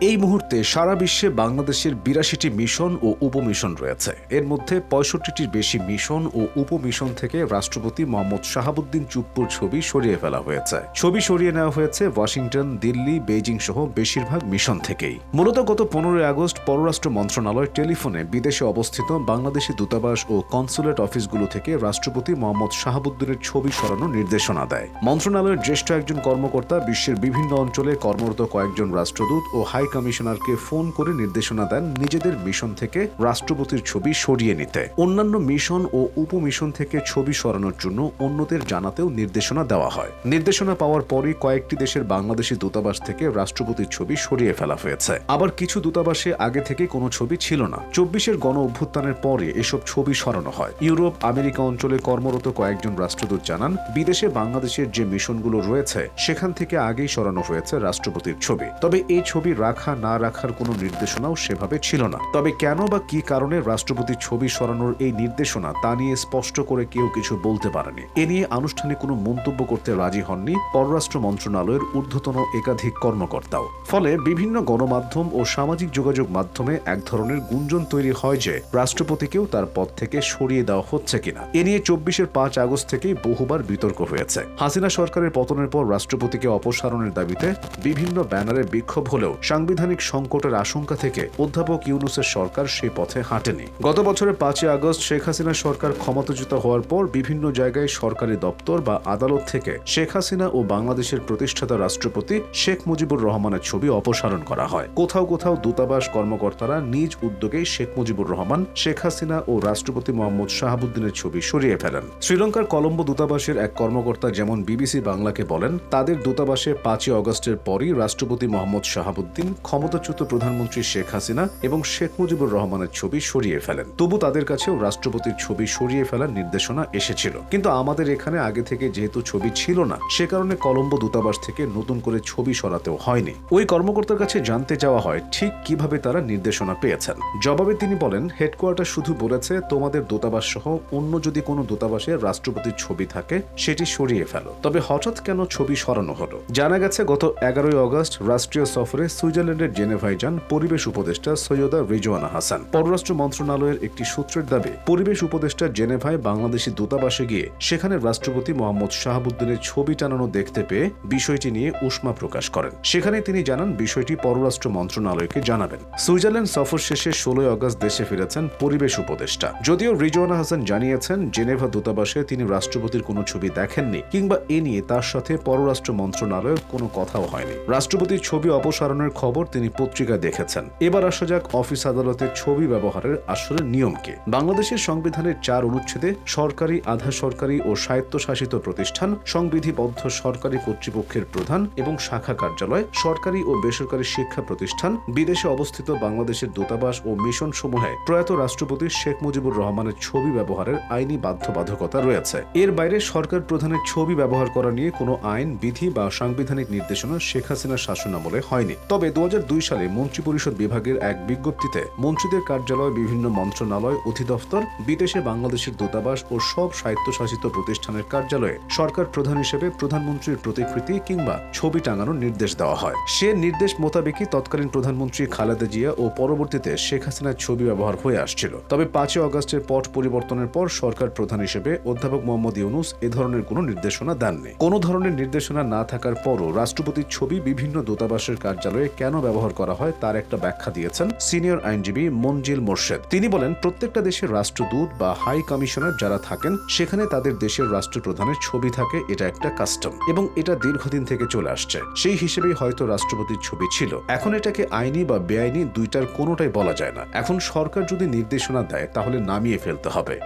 এই মুহূর্তে সারা বিশ্বে বাংলাদেশের বিরাশিটি মিশন ও উপমিশন রয়েছে। এর মধ্যে পঁয়ষট্টিটির বেশি মিশন ও উপমিশন থেকে রাষ্ট্রপতি মোহাম্মদ শাহাবুদ্দিন চুপ্পুর ছবি সরিয়ে ফেলা হয়েছে। ছবি সরিয়ে নেওয়া হয়েছে ওয়াশিংটন, দিল্লি, বেইজিং সহ বেশিরভাগ মিশন থেকেই। মূলত গত পনেরোই আগস্ট পররাষ্ট্র মন্ত্রণালয় টেলিফোনে বিদেশে অবস্থিত বাংলাদেশি দূতাবাস ও কনসুলেট অফিসগুলো থেকে রাষ্ট্রপতি মোহাম্মদ শাহাবুদ্দিনের ছবি সরানোর নির্দেশনা দেয়। মন্ত্রণালয়ের জ্যেষ্ঠ একজন কর্মকর্তা বিশ্বের বিভিন্ন অঞ্চলে কর্মরত কয়েকজন রাষ্ট্রদূত ও হাই কমিশনারকে ফোন করে নির্দেশনা দেন নিজেদের মিশন থেকে রাষ্ট্রপতির ছবি সরিয়ে নিতে। অন্যান্য মিশন ও উপমিশন থেকে ছবি সরানোর জন্য অন্যদের জানাতেও নির্দেশনা দেওয়া হয়। নির্দেশনা পাওয়ার পরই কয়েকটি দেশের বাংলাদেশি দূতাবাস থেকে রাষ্ট্রপতির ছবি সরিয়ে ফেলা হয়েছে। আবার কিছু দূতাবাসে আগে থেকে কোনো ছবি ছিল না। চব্বিশের গণ অভ্যুত্থানের পরে এসব ছবি সরানো হয়। ইউরোপ, আমেরিকা অঞ্চলে কর্মরত কয়েকজন রাষ্ট্রদূত জানান, বিদেশে বাংলাদেশের যে মিশনগুলো রয়েছে, সেখান থেকে আগেই সরানো হয়েছে রাষ্ট্রপতির ছবি। তবে এই ছবি রাখা না রাখার কোনো নির্দেশনাও সেভাবে ছিল না। তবে কেন বা কি কারণে রাষ্ট্রপতির ছবি সরানোর এই নির্দেশনা, তা নিয়ে স্পষ্ট করে কেউ কিছু বলতে পারেনি। এ নিয়ে আনুষ্ঠানিক কোনো মন্তব্য করতে রাজি হননি পররাষ্ট্র মন্ত্রণালয়ের ঊর্ধ্বতন একাধিক কর্মকর্তাও। ফলে বিভিন্ন গণমাধ্যম ও সামাজিক যোগাযোগ মাধ্যমে এক ধরনের গুঞ্জন তৈরি হয় যে, রাষ্ট্রপতিকেও তার পদ থেকে সরিয়ে দেওয়া হচ্ছে কিনা। এ নিয়ে চব্বিশের পাঁচ আগস্ট থেকেই বহুবার বিতর্ক হয়েছে। হাসিনা সরকারের পতনের পর রাষ্ট্রপতিকে অপসারণের দাবিতে বিভিন্ন ব্যানারে বিক্ষোভ হলেও সাংবিধানিক সংকটের আশঙ্কা থেকে অধ্যাপক ইউনুসের সরকার সেই পথে হাঁটেনি। গত বছরের পাঁচই আগস্ট শেখ হাসিনা সরকার ক্ষমতাচ্যুত হওয়ার পর বিভিন্ন জায়গায় সরকারি দপ্তর বা আদালত থেকে শেখ হাসিনা ও বাংলাদেশের প্রতিষ্ঠাতা রাষ্ট্রপতি শেখ মুজিবুর রহমানের ছবি অপসারণ করা হয়। কোথাও কোথাও দূতাবাস কর্মকর্তারা নিজ উদ্যোগেই শেখ মুজিবুর রহমান, শেখ হাসিনা ও রাষ্ট্রপতি মোহাম্মদ শাহাবুদ্দিনের ছবি সরিয়ে ফেলেন। শ্রীলঙ্কার কলম্বো দূতাবাসের এক কর্মকর্তা যেমন বিবিসি বাংলাকে বলেন, তাদের দূতাবাসে পাঁচই অগস্টের পরই রাষ্ট্রপতি মোহাম্মদ শাহাবুদ্দিন ক্ষমতাচ্যুত প্রধানমন্ত্রী শেখ হাসিনা এবং শেখ মুজিবুর রহমানের ছবি সরিয়ে ফেলেন। তবু তাদের কাছেও রাষ্ট্রপতির ছবি সরিয়ে ফেলার নির্দেশনা এসেছিল। কিন্তু আমাদের এখানে আগে থেকে যেহেতু ছবি ছিল না, সে কারণে কলম্বো দূতাবাস থেকে নতুন করে ছবি সরাতেও হয়নি। ওই কর্মকর্তার কাছে জানতে চাওয়া হয়, ঠিক কীভাবে তারা নির্দেশনা পেয়েছেন। জবাবে তিনি বলেন, হেডকোয়ার্টার শুধু বলেছে, তোমাদের দূতাবাস সহ অন্য যদি কোনো দূতাবাসে রাষ্ট্রপতির ছবি থাকে, সেটি সরিয়ে ফেলো। তবে হঠাৎ কেন ছবি সরানো হলো? জানা গেছে, গত এগারোই অগস্ট রাষ্ট্রীয় সফরে সুইজারল্যান্ডের জেনেভায় যান পরিবেশ উপদেষ্টা সৈয়দা রিজওয়ানা হাসান। পররাষ্ট্র মন্ত্রণালয়ের একটি সূত্রের দাবি, পরিবেশ উপদেষ্টা জেনেভায় বাংলাদেশি দূতাবাসে গিয়ে সেখানে রাষ্ট্রপতি মোহাম্মদ শাহাবুদ্দিনের ছবি টানানো দেখতে পেয়ে বিষয়টি নিয়ে উষ্মা প্রকাশ করেন। সেখানে তিনি জানান, বিষয়টি পররাষ্ট্র মন্ত্রণালয়কে জানাবেন। সুইজারল্যান্ড সফর শেষে ষোলোই অগস্ট দেশে ফিরেছেন পরিবেশ উপদেষ্টা। যদিও রিজওয়ানা হাসান জানিয়েছেন, জেনেভা দূতাবাসে তিনি রাষ্ট্রপতির কোনো ছবি দেখেননি কিংবা এ নিয়ে তার সাথে পররাষ্ট্র মন্ত্রণালয়ের কোনো কথাও হয়নি। রাষ্ট্রপতির ছবি অপসারণের খবর তিনি পত্রিকায় দেখেছেন। এবার আসা যাক অফিস আদালতের ছবি ব্যবহারের আসলে নিয়মকে। বাংলাদেশের সংবিধানের চার অনুচ্ছেদে সরকারি আধা সরকারি ও স্বায়ত্তশাসিত প্রতিষ্ঠান, সংবিধিবদ্ধ সরকারি কর্তৃপক্ষের প্রধান এবং শাখা কার্যালয়, সরকারি ও বেসরকারি শিক্ষা প্রতিষ্ঠান, বিদেশে অবস্থিত বাংলাদেশের দূতাবাস ও মিশন সমূহে প্রয়াত রাষ্ট্রপতি শেখ মুজিবুর রহমানের ছবি ব্যবহারের আইনি বাধ্যবাধকতা রয়েছে। এর বাইরে সরকার প্রধানের ছবি ব্যবহার করা নিয়ে কোনো আইন, বিধি বা সাংবিধানিক নির্দেশনা শেখ হাসিনার শাসনামলে হয়নি। তবে দু সালে মন্ত্রিপরিষদ বিভাগের এক বিজ্ঞপ্তিতে মন্ত্রীদের কার্যালয়, বিভিন্ন মন্ত্রণালয়, অধিদপ্তর, বিদেশে বাংলাদেশের দূতাবাস ও সব স্বায়ত্তশাসিত প্রতিষ্ঠানের কার্যালয়ে সরকার প্রধান হিসেবে প্রধানমন্ত্রীর প্রতিকৃতি কিংবা ছবি টাঙানোর নির্দেশ দেওয়া হয়। সে নির্দেশ মোতাবেকই তৎকালীন প্রধানমন্ত্রী খালেদা জিয়া ও পরবর্তীতে শেখ হাসিনার ছবি ব্যবহার হয়ে আসছিল। তবে পাঁচই অগস্টের পট পরিবর্তনের পর সরকার প্রধান হিসেবে অধ্যাপক মোহাম্মদ ইউনুস এ ধরনের কোনো নির্দেশনা দেননি। কোনো ধরনের নির্দেশনা না থাকার পরও রাষ্ট্রপতির ছবি বিভিন্ন দূতাবাসের কার্যালয়ে কেন ব্যবহার করা হয়, তার একটা ব্যাখ্যা দিয়েছেন সিনিয়র আইনজীবী মঞ্জিল মোর্শেদ। তিনি বলেন, প্রত্যেকটা দেশের রাষ্ট্রদূত বা হাই কমিশনার যারা থাকেন, সেখানে তাদের দেশের রাষ্ট্রপ্রধানের ছবি থাকে, এটা একটা কাস্টম। এবং এটা দীর্ঘদিন থেকে চলে আসছে। সেই হিসেবেই হয়তো রাষ্ট্রপতির ছবি ছিল। এখন এটাকে আইনি বা বেআইনি দুইটার কোনোটাই বলা যায় না। এখন সরকার যদি নির্দেশনা দেয়, তাহলে নামিয়ে ফেলতে হবে।